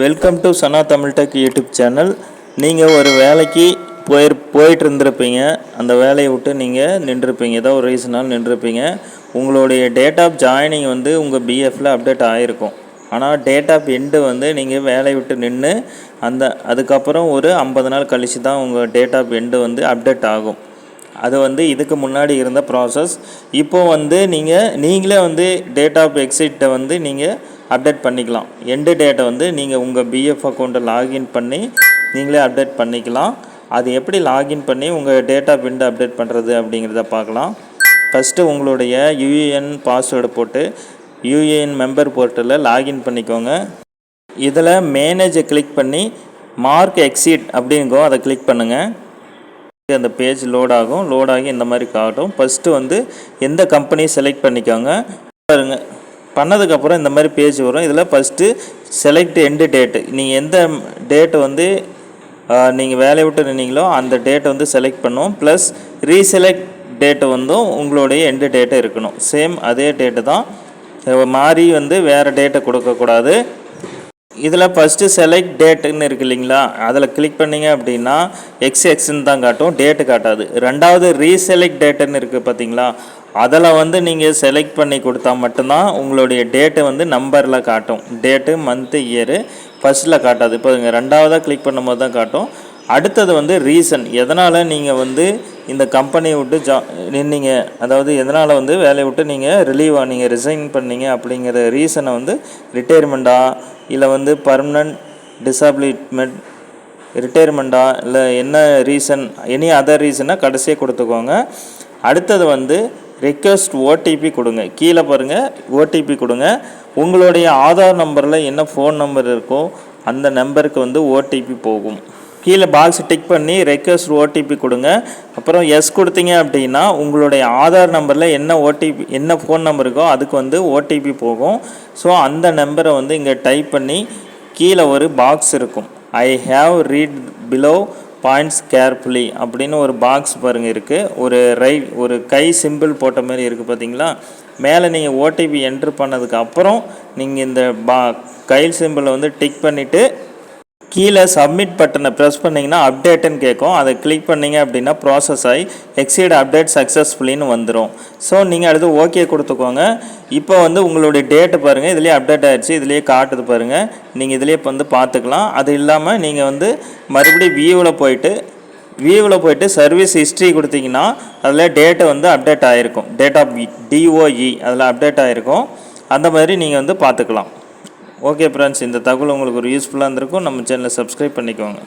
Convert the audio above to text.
Welcome to Sana Tamil tech YouTube channel நீங்கள் ஒரு வேலைக்கு போயிரு போயிட்டு இருந்திருப்பீங்க அந்த வேலையை விட்டு நீங்கள் நின்றுருப்பீங்க. ஏதோ ஒரு ரீசனால் நின்றுருப்பீங்க. உங்களுடைய டேட் ஆஃப் ஜாயினிங் வந்து உங்கள் பிஎஃப்பில் அப்டேட் ஆகிருக்கும் ஆனால் டேட் ஆஃப் எண்டு வந்து நீங்கள் வேலையை விட்டு நின்று அந்த அதுக்கப்புறம் ஒரு ஐம்பது நாள் கழித்து தான் உங்கள் டேட் ஆஃப் எண்டு வந்து அப்டேட் ஆகும். அது வந்து இதுக்கு முன்னாடி இருந்த ப்ராசஸ் இப்போ வந்து நீங்கள் நீங்களே வந்து டேட் ஆஃப் எக்ஸிட்டை வந்து நீங்கள் அப்டேட் பண்ணிக்கலாம். எண்டு டேட்டை வந்து நீங்கள் உங்கள் பிஎஃப் அக்கௌண்ட்டை லாகின் பண்ணி நீங்களே அப்டேட் பண்ணிக்கலாம். அது எப்படி லாகின் பண்ணி உங்கள் டேட்டா ஆஃப் அப்டேட் பண்ணுறது அப்படிங்கிறத பார்க்கலாம். ஃபஸ்ட்டு உங்களுடைய யூஏஎன் பாஸ்வேர்டு போட்டு யூஏஎன் மெம்பர் போர்ட்டலில் லாகின் பண்ணிக்கோங்க. இதில் மேனேஜை கிளிக் பண்ணி மார்க் எக்ஸிட் அப்படிங்கோ அதை கிளிக் பண்ணுங்கள் அந்த பேஜ் லோட் ஆகும். லோட் ஆகி இந்த மாதிரி காட்டும். ஃபஸ்ட்டு வந்து எந்த கம்பெனி செலக்ட் பண்ணிக்கோங்க. பாருங்கள் பண்ணதுக்கப்புறம் இந்த மாதிரி பேஜ் வரும். இதில் ஃபஸ்ட்டு செலக்ட் எண்டு டேட்டு நீங்கள் எந்த டேட்டு வந்து நீங்கள் வேலையை விட்டு நின்னீங்களோ அந்த டேட்டை வந்து செலக்ட் பண்ணுவோம் ப்ளஸ் ரீசெலக்ட் டேட்டு வந்தும் உங்களுடைய எண்டு டேட்டு இருக்கணும். சேம் அதே டேட்டு தான். மாறி வந்து வேறு டேட்டை கொடுக்கக்கூடாது. இதில் ஃபஸ்ட்டு செலக்ட் டேட்டுன்னு இருக்கு இல்லைங்களா? அதில் கிளிக் பண்ணிங்க அப்படின்னா எக்ஸ் எக்ஸ்ன்னு தான் காட்டும். டேட்டு காட்டாது. ரெண்டாவது ரீசெலக்ட் டேட்டுன்னு இருக்குது பார்த்தீங்களா? அதில் வந்து நீங்கள் செலக்ட் பண்ணி கொடுத்தா மட்டும்தான் உங்களுடைய டேட்டு வந்து நம்பரில் காட்டும். டேட்டு மந்த்து இயரு ஃபஸ்ட்டில் காட்டாது. இப்போ நீங்கள் ரெண்டாவதாக கிளிக் பண்ணும்போது தான் காட்டும். அடுத்தது வந்து ரீசன் எதனால் நீங்கள் வந்து இந்த கம்பெனியை விட்டு ஜா நின்னீங்க? அதாவது எதனால் வந்து வேலையை விட்டு நீங்கள் ரிலீவ் ஆனீங்க ரிசைன் பண்ணீங்க அப்படிங்கிற ரீசனை வந்து ரிட்டையர்மெண்ட்டா இல்லை வந்து பர்மனன்ட் டிசபிலிட்மெண்ட் ரிட்டையர்மெண்ட்டா இல்லை என்ன ரீசன் எனி அதர் ரீசனாக கடைசியாக கொடுத்துக்கோங்க. அடுத்தது வந்து ரிக்வெஸ்ட் ஓடிபி கொடுங்க. கீழே பாருங்கள் ஓடிபி கொடுங்க. உங்களுடைய ஆதார் நம்பரில் என்ன ஃபோன் நம்பர் இருக்கோ அந்த நம்பருக்கு வந்து ஓடிபி போகும். கீழே பாக்ஸ் டிக் பண்ணி ரெக்வஸ்ட் ஓடிபி கொடுங்க. அப்புறம் எஸ் கொடுத்தீங்க அப்படின்னா உங்களுடைய ஆதார் நம்பரில் என்ன ஓடிபி என்ன ஃபோன் நம்பர் இருக்கோ அதுக்கு வந்து ஓடிபி போகும். ஸோ அந்த நம்பரை வந்து இங்கே டைப் பண்ணி கீழே ஒரு பாக்ஸ் இருக்கும். I have read below points carefully அப்படின்னு ஒரு பாக்ஸ் பாருங்கள் இருக்குது ஒரு ரைட் ஒரு கை சிம்பிள் போட்ட மாதிரி இருக்குது பார்த்தீங்களா மேலே நீங்கள் ஓடிபி என்ட்ரு பண்ணதுக்கு அப்புறம் நீங்கள் இந்த பா கைல் சிம்பிளை வந்து டிக் பண்ணிவிட்டு கீழே சப்மிட் பட்டனை ப்ரெஸ் பண்ணிங்கன்னா அப்டேட்டுன்னு கேட்கும். அதை கிளிக் பண்ணிங்க அப்படின்னா ப்ராசஸ் ஆகி எக்ஸீட் அப்டேட் சக்ஸஸ்ஃபுல்லின்னு வந்துடும் ஸோ நீங்கள் அடுத்து ஓகே கொடுத்துக்கோங்க. இப்போ வந்து உங்களுடைய டேட்டு பாருங்கள் இதுலேயே அப்டேட் ஆகிடுச்சு இதுலேயே காட்டுது பாருங்கள் நீங்கள் இதுலேயே இப்போ வந்து பார்த்துக்கலாம். அது இல்லாமல் நீங்கள் வந்து மறுபடியும் வியூவில் போயிட்டு வியூவில் போயிட்டு சர்வீஸ் ஹிஸ்ட்ரி கொடுத்தீங்கன்னா அதில் டேட்டு வந்து அப்டேட் ஆகிருக்கும் டேட் ஆஃப் டிஓஇ அதில் அப்டேட் ஆகிருக்கும் அந்த மாதிரி நீங்கள் வந்து பார்த்துக்கலாம். ஓகே ஃப்ரெண்ட்ஸ் இந்த தகவல் உங்களுக்கு ஒரு யூஸ்ஃபுல்லாக இருந்திருக்கும். நம்ம சேனலை சப்ஸ்கிரைப் பண்ணிக்கோங்க.